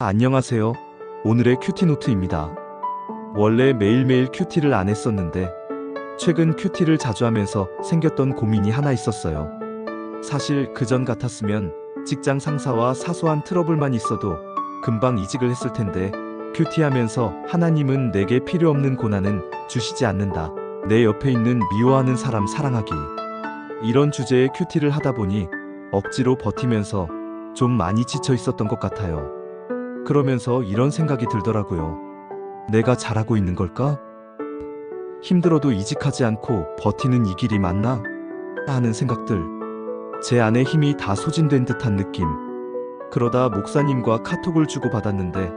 안녕하세요. 오늘의 큐티노트입니다. 원래 매일매일 큐티를 안 했었는데, 최근 큐티를 자주 하면서 생겼던 고민이 하나 있었어요. 사실 그전 같았으면 직장 상사와 사소한 트러블만 있어도 금방 이직을 했을 텐데, 큐티하면서 하나님은 내게 필요 없는 고난은 주시지 않는다. 내 옆에 있는 미워하는 사람 사랑하기. 이런 주제의 큐티를 하다 보니 억지로 버티면서 좀 많이 지쳐 있었던 것 같아요. 그러면서 이런 생각이 들더라고요. 내가 잘하고 있는 걸까? 힘들어도 이직하지 않고 버티는 이 길이 맞나? 하는 생각들. 제 안에 힘이 다 소진된 듯한 느낌. 그러다 목사님과 카톡을 주고받았는데,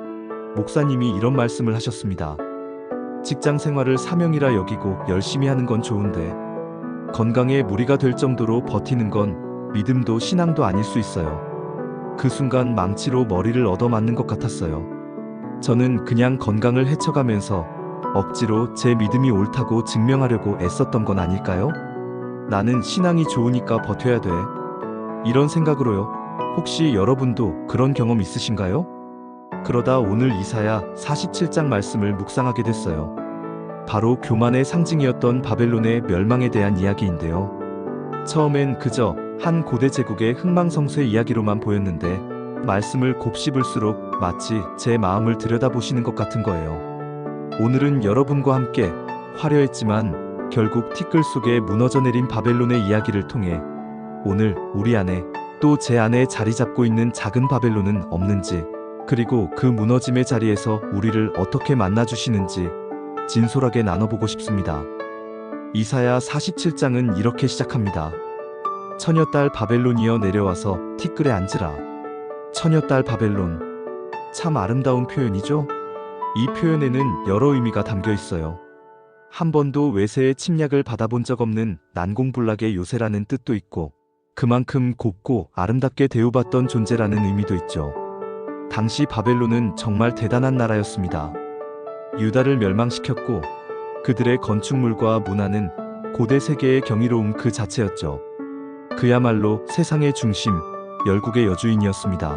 목사님이 이런 말씀을 하셨습니다. 직장 생활을 사명이라 여기고 열심히 하는 건 좋은데, 건강에 무리가 될 정도로 버티는 건 믿음도 신앙도 아닐 수 있어요. 그 순간 망치로 머리를 얻어맞는 것 같았어요. 저는 그냥 건강을 헤쳐가면서 억지로 제 믿음이 옳다고 증명하려고 애썼던 건 아닐까요? 나는 신앙이 좋으니까 버텨야 돼. 이런 생각으로요. 혹시 여러분도 그런 경험 있으신가요? 그러다 오늘 이사야 47장 말씀을 묵상하게 됐어요. 바로 교만의 상징이었던 바벨론의 멸망에 대한 이야기인데요. 처음엔 그저 한 고대 제국의 흥망성쇠 이야기로만 보였는데 말씀을 곱씹을수록 마치 제 마음을 들여다보시는 것 같은 거예요. 오늘은 여러분과 함께 화려했지만 결국 티끌 속에 무너져 내린 바벨론의 이야기를 통해 오늘 우리 안에 또 제 안에 자리 잡고 있는 작은 바벨론은 없는지 그리고 그 무너짐의 자리에서 우리를 어떻게 만나주시는지 진솔하게 나눠보고 싶습니다. 이사야 47장은 이렇게 시작합니다. 처녀딸 바벨론이여 내려와서 티끌에 앉으라. 처녀딸 바벨론. 참 아름다운 표현이죠? 이 표현에는 여러 의미가 담겨 있어요. 한 번도 외세의 침략을 받아본 적 없는 난공불락의 요새라는 뜻도 있고, 그만큼 곱고 아름답게 대우받던 존재라는 의미도 있죠. 당시 바벨론은 정말 대단한 나라였습니다. 유다를 멸망시켰고, 그들의 건축물과 문화는 고대 세계의 경이로움 그 자체였죠. 그야말로 세상의 중심, 열국의 여주인이었습니다.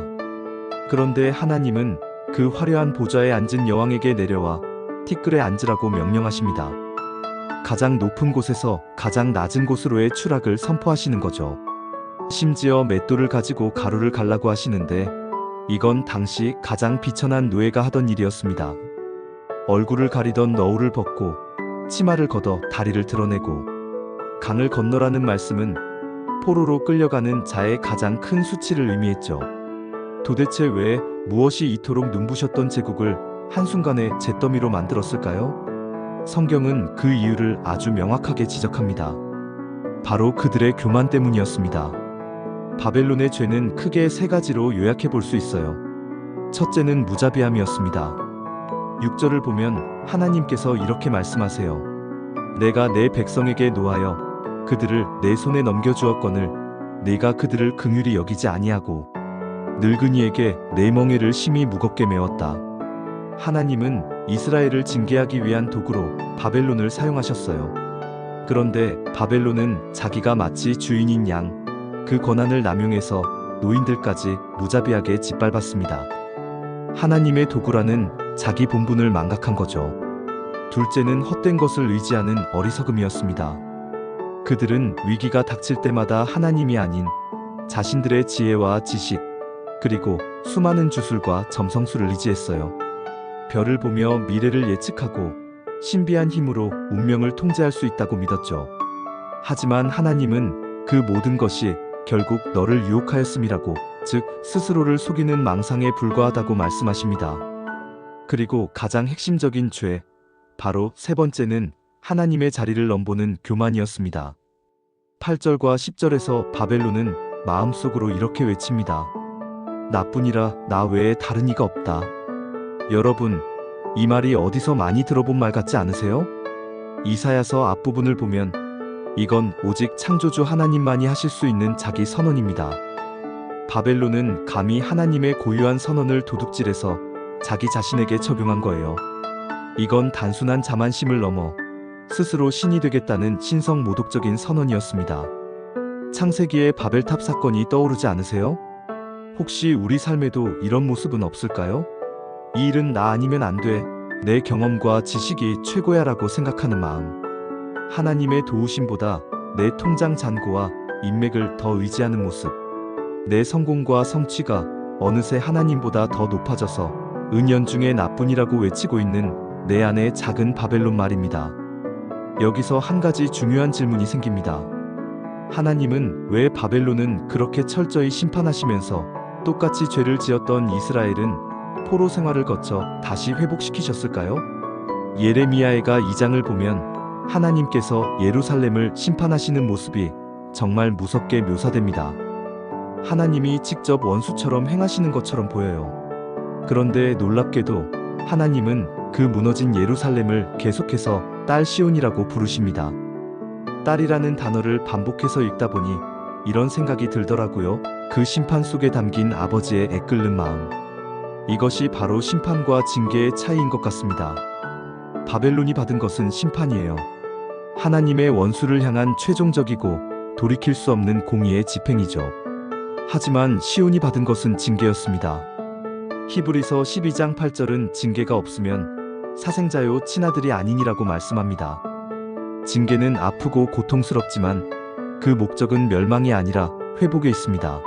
그런데 하나님은 그 화려한 보좌에 앉은 여왕에게 내려와 티끌에 앉으라고 명령하십니다. 가장 높은 곳에서 가장 낮은 곳으로의 추락을 선포하시는 거죠. 심지어 맷돌을 가지고 가루를 갈라고 하시는데 이건 당시 가장 비천한 노예가 하던 일이었습니다. 얼굴을 가리던 너울을 벗고 치마를 걷어 다리를 드러내고 강을 건너라는 말씀은 포로로 끌려가는 자의 가장 큰 수치를 의미했죠. 도대체 왜 무엇이 이토록 눈부셨던 제국을 한순간에 잿더미로 만들었을까요? 성경은 그 이유를 아주 명확하게 지적합니다. 바로 그들의 교만 때문이었습니다. 바벨론의 죄는 크게 세 가지로 요약해 볼 수 있어요. 첫째는 무자비함이었습니다. 6절을 보면 하나님께서 이렇게 말씀하세요. 내가 내 백성에게 노하여 그들을 내 손에 넘겨주었거늘 네가 그들을 긍휼히 여기지 아니하고 늙은이에게 내 멍에를 심히 무겁게 메웠다. 하나님은 이스라엘을 징계하기 위한 도구로 바벨론을 사용하셨어요. 그런데 바벨론은 자기가 마치 주인인 양, 그 권한을 남용해서 노인들까지 무자비하게 짓밟았습니다. 하나님의 도구라는 자기 본분을 망각한 거죠. 둘째는 헛된 것을 의지하는 어리석음이었습니다. 그들은 위기가 닥칠 때마다 하나님이 아닌 자신들의 지혜와 지식, 그리고 수많은 주술과 점성술을 의지했어요. 별을 보며 미래를 예측하고 신비한 힘으로 운명을 통제할 수 있다고 믿었죠. 하지만 하나님은 그 모든 것이 결국 너를 유혹하였음이라고, 즉 스스로를 속이는 망상에 불과하다고 말씀하십니다. 그리고 가장 핵심적인 죄, 바로 세 번째는 하나님의 자리를 넘보는 교만이었습니다. 8절과 10절에서 바벨론은 마음속으로 이렇게 외칩니다. 나뿐이라 나 외에 다른 이가 없다. 여러분, 이 말이 어디서 많이 들어본 말 같지 않으세요? 이사야서 앞부분을 보면 이건 오직 창조주 하나님만이 하실 수 있는 자기 선언입니다. 바벨론은 감히 하나님의 고유한 선언을 도둑질해서 자기 자신에게 적용한 거예요. 이건 단순한 자만심을 넘어 스스로 신이 되겠다는 신성 모독적인 선언이었습니다. 창세기의 바벨탑 사건이 떠오르지 않으세요? 혹시 우리 삶에도 이런 모습은 없을까요? 이 일은 나 아니면 안 돼. 내 경험과 지식이 최고야 라고 생각하는 마음. 하나님의 도우심보다 내 통장 잔고와 인맥을 더 의지하는 모습. 내 성공과 성취가 어느새 하나님보다 더 높아져서 은연중에 나뿐이라고 외치고 있는 내 안의 작은 바벨론 말입니다. 여기서 한 가지 중요한 질문이 생깁니다. 하나님은 왜 바벨론은 그렇게 철저히 심판하시면서 똑같이 죄를 지었던 이스라엘은 포로 생활을 거쳐 다시 회복시키셨을까요? 예레미야의가 2장을 보면 하나님께서 예루살렘을 심판하시는 모습이 정말 무섭게 묘사됩니다. 하나님이 직접 원수처럼 행하시는 것처럼 보여요. 그런데 놀랍게도 하나님은 그 무너진 예루살렘을 계속해서 딸 시온이라고 부르십니다. 딸이라는 단어를 반복해서 읽다 보니 이런 생각이 들더라고요. 그 심판 속에 담긴 아버지의 애끓는 마음. 이것이 바로 심판과 징계의 차이인 것 같습니다. 바벨론이 받은 것은 심판이에요. 하나님의 원수를 향한 최종적이고 돌이킬 수 없는 공의의 집행이죠. 하지만 시온이 받은 것은 징계였습니다. 히브리서 12장 8절은 징계가 없으면 사생자요 친아들이 아니니라고 말씀합니다. 징계는 아프고 고통스럽지만 그 목적은 멸망이 아니라 회복에 있습니다.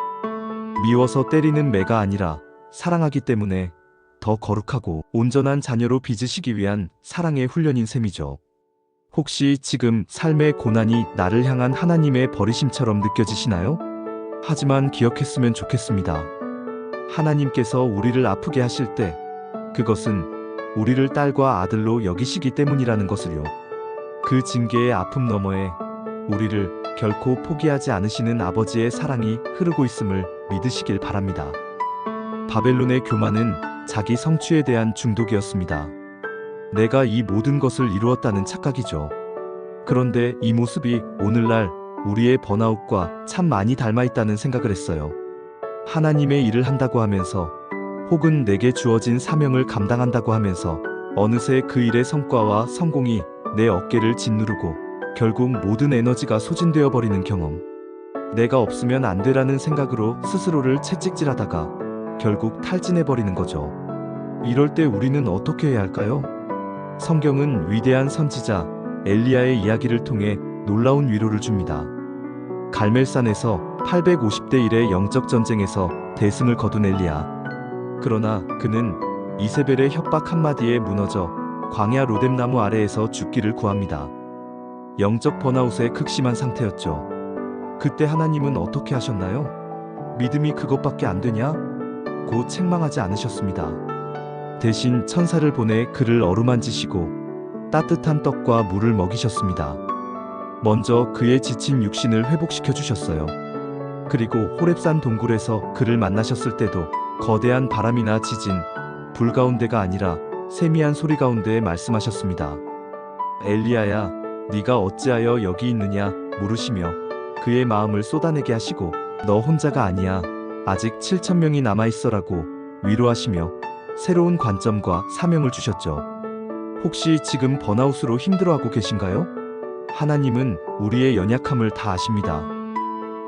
미워서 때리는 매가 아니라 사랑하기 때문에 더 거룩하고 온전한 자녀로 빚으시기 위한 사랑의 훈련인 셈이죠. 혹시 지금 삶의 고난이 나를 향한 하나님의 버리심처럼 느껴지시나요? 하지만 기억했으면 좋겠습니다. 하나님께서 우리를 아프게 하실 때 그것은 우리를 딸과 아들로 여기시기 때문이라는 것을요. 그 징계의 아픔 너머에 우리를 결코 포기하지 않으시는 아버지의 사랑이 흐르고 있음을 믿으시길 바랍니다. 바벨론의 교만은 자기 성취에 대한 중독이었습니다. 내가 이 모든 것을 이루었다는 착각이죠. 그런데 이 모습이 오늘날 우리의 번아웃과 참 많이 닮아 있다는 생각을 했어요. 하나님의 일을 한다고 하면서 혹은 내게 주어진 사명을 감당한다고 하면서 어느새 그 일의 성과와 성공이 내 어깨를 짓누르고 결국 모든 에너지가 소진되어 버리는 경험. 내가 없으면 안 되라는 생각으로 스스로를 채찍질하다가 결국 탈진해 버리는 거죠. 이럴 때 우리는 어떻게 해야 할까요? 성경은 위대한 선지자 엘리야의 이야기를 통해 놀라운 위로를 줍니다. 갈멜산에서 850대 1의 영적 전쟁에서 대승을 거둔 엘리야. 그러나 그는 이세벨의 협박 한마디에 무너져 광야 로뎀나무 아래에서 죽기를 구합니다. 영적 번아웃의 극심한 상태였죠. 그때 하나님은 어떻게 하셨나요? 믿음이 그것밖에 안 되냐? 곧 책망하지 않으셨습니다. 대신 천사를 보내 그를 어루만지시고 따뜻한 떡과 물을 먹이셨습니다. 먼저 그의 지친 육신을 회복시켜 주셨어요. 그리고 호렙산 동굴에서 그를 만나셨을 때도 거대한 바람이나 지진, 불 가운데가 아니라 세미한 소리 가운데 말씀하셨습니다. 엘리야야, 네가 어찌하여 여기 있느냐 물으시며 그의 마음을 쏟아내게 하시고 너 혼자가 아니야. 아직 7천 명이 남아 있어라고 위로하시며 새로운 관점과 사명을 주셨죠. 혹시 지금 번아웃으로 힘들어하고 계신가요? 하나님은 우리의 연약함을 다 아십니다.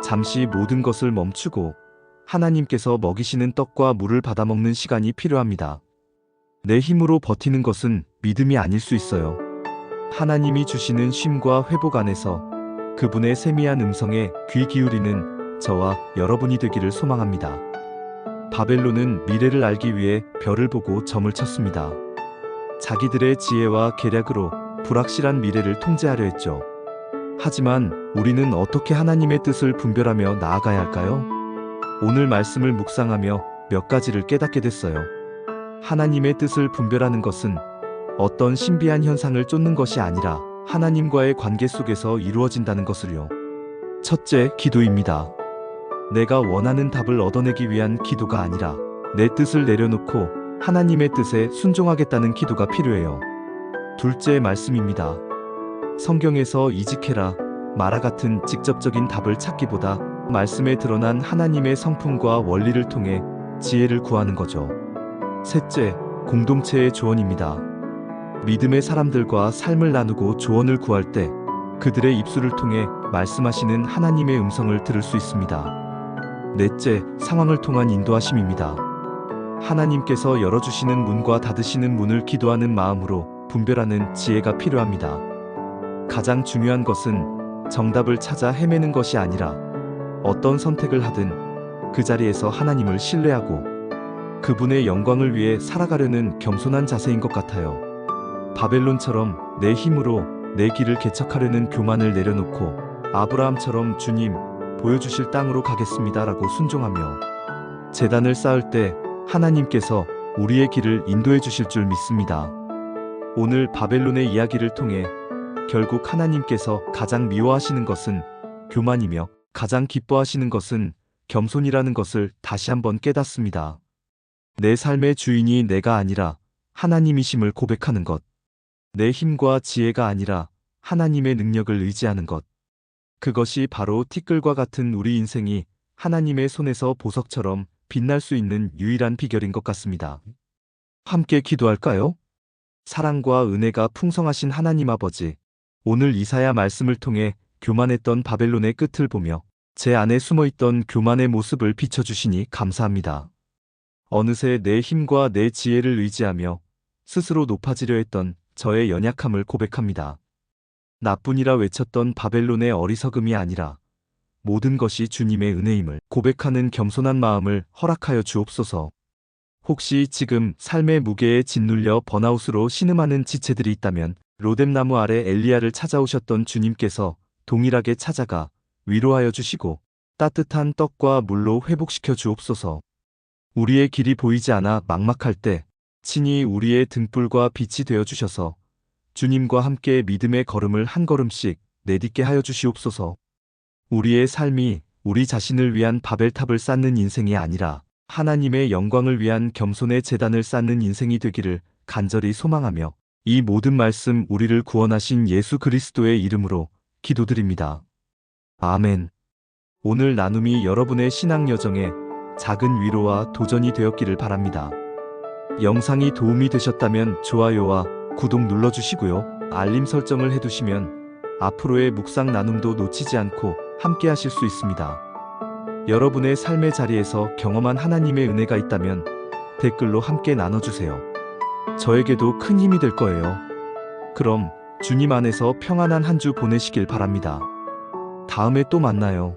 잠시 모든 것을 멈추고 하나님께서 먹이시는 떡과 물을 받아먹는 시간이 필요합니다. 내 힘으로 버티는 것은 믿음이 아닐 수 있어요. 하나님이 주시는 쉼과 회복 안에서 그분의 세미한 음성에 귀 기울이는 저와 여러분이 되기를 소망합니다. 바벨론은 미래를 알기 위해 별을 보고 점을 쳤습니다. 자기들의 지혜와 계략으로 불확실한 미래를 통제하려 했죠. 하지만 우리는 어떻게 하나님의 뜻을 분별하며 나아가야 할까요? 오늘 말씀을 묵상하며 몇 가지를 깨닫게 됐어요. 하나님의 뜻을 분별하는 것은 어떤 신비한 현상을 쫓는 것이 아니라 하나님과의 관계 속에서 이루어진다는 것을요. 첫째, 기도입니다. 내가 원하는 답을 얻어내기 위한 기도가 아니라 내 뜻을 내려놓고 하나님의 뜻에 순종하겠다는 기도가 필요해요. 둘째 말씀입니다. 성경에서 이직해라, 마라 같은 직접적인 답을 찾기보다 말씀에 드러난 하나님의 성품과 원리를 통해 지혜를 구하는 거죠. 셋째, 공동체의 조언입니다. 믿음의 사람들과 삶을 나누고 조언을 구할 때 그들의 입술을 통해 말씀하시는 하나님의 음성을 들을 수 있습니다. 넷째, 상황을 통한 인도하심입니다. 하나님께서 열어주시는 문과 닫으시는 문을 기도하는 마음으로 분별하는 지혜가 필요합니다. 가장 중요한 것은 정답을 찾아 헤매는 것이 아니라 어떤 선택을 하든 그 자리에서 하나님을 신뢰하고 그분의 영광을 위해 살아가려는 겸손한 자세인 것 같아요. 바벨론처럼 내 힘으로 내 길을 개척하려는 교만을 내려놓고 아브라함처럼 주님 보여주실 땅으로 가겠습니다라고 순종하며 재단을 쌓을 때 하나님께서 우리의 길을 인도해 주실 줄 믿습니다. 오늘 바벨론의 이야기를 통해 결국 하나님께서 가장 미워하시는 것은 교만이며 가장 기뻐하시는 것은 겸손이라는 것을 다시 한번 깨닫습니다. 내 삶의 주인이 내가 아니라 하나님이심을 고백하는 것. 내 힘과 지혜가 아니라 하나님의 능력을 의지하는 것. 그것이 바로 티끌과 같은 우리 인생이 하나님의 손에서 보석처럼 빛날 수 있는 유일한 비결인 것 같습니다. 함께 기도할까요? 사랑과 은혜가 풍성하신 하나님 아버지, 오늘 이사야 말씀을 통해 교만했던 바벨론의 끝을 보며 제 안에 숨어 있던 교만의 모습을 비춰주시니 감사합니다. 어느새 내 힘과 내 지혜를 의지하며 스스로 높아지려 했던 저의 연약함을 고백합니다. 나뿐이라 외쳤던 바벨론의 어리석음이 아니라 모든 것이 주님의 은혜임을 고백하는 겸손한 마음을 허락하여 주옵소서. 혹시 지금 삶의 무게에 짓눌려 번아웃으로 신음하는 지체들이 있다면 로뎀나무 아래 엘리야를 찾아오셨던 주님께서 동일하게 찾아가 위로하여 주시고 따뜻한 떡과 물로 회복시켜 주옵소서. 우리의 길이 보이지 않아 막막할 때 친히 우리의 등불과 빛이 되어 주셔서 주님과 함께 믿음의 걸음을 한 걸음씩 내딛게 하여 주시옵소서. 우리의 삶이 우리 자신을 위한 바벨탑을 쌓는 인생이 아니라 하나님의 영광을 위한 겸손의 재단을 쌓는 인생이 되기를 간절히 소망하며 이 모든 말씀 우리를 구원하신 예수 그리스도의 이름으로 기도드립니다. 아멘. 오늘 나눔이 여러분의 신앙 여정에 작은 위로와 도전이 되었기를 바랍니다. 영상이 도움이 되셨다면 좋아요와 구독 눌러주시고요. 알림 설정을 해두시면 앞으로의 묵상 나눔도 놓치지 않고 함께 하실 수 있습니다. 여러분의 삶의 자리에서 경험한 하나님의 은혜가 있다면 댓글로 함께 나눠주세요. 저에게도 큰 힘이 될 거예요. 그럼 주님 안에서 평안한 한 주 보내시길 바랍니다. 다음에 또 만나요.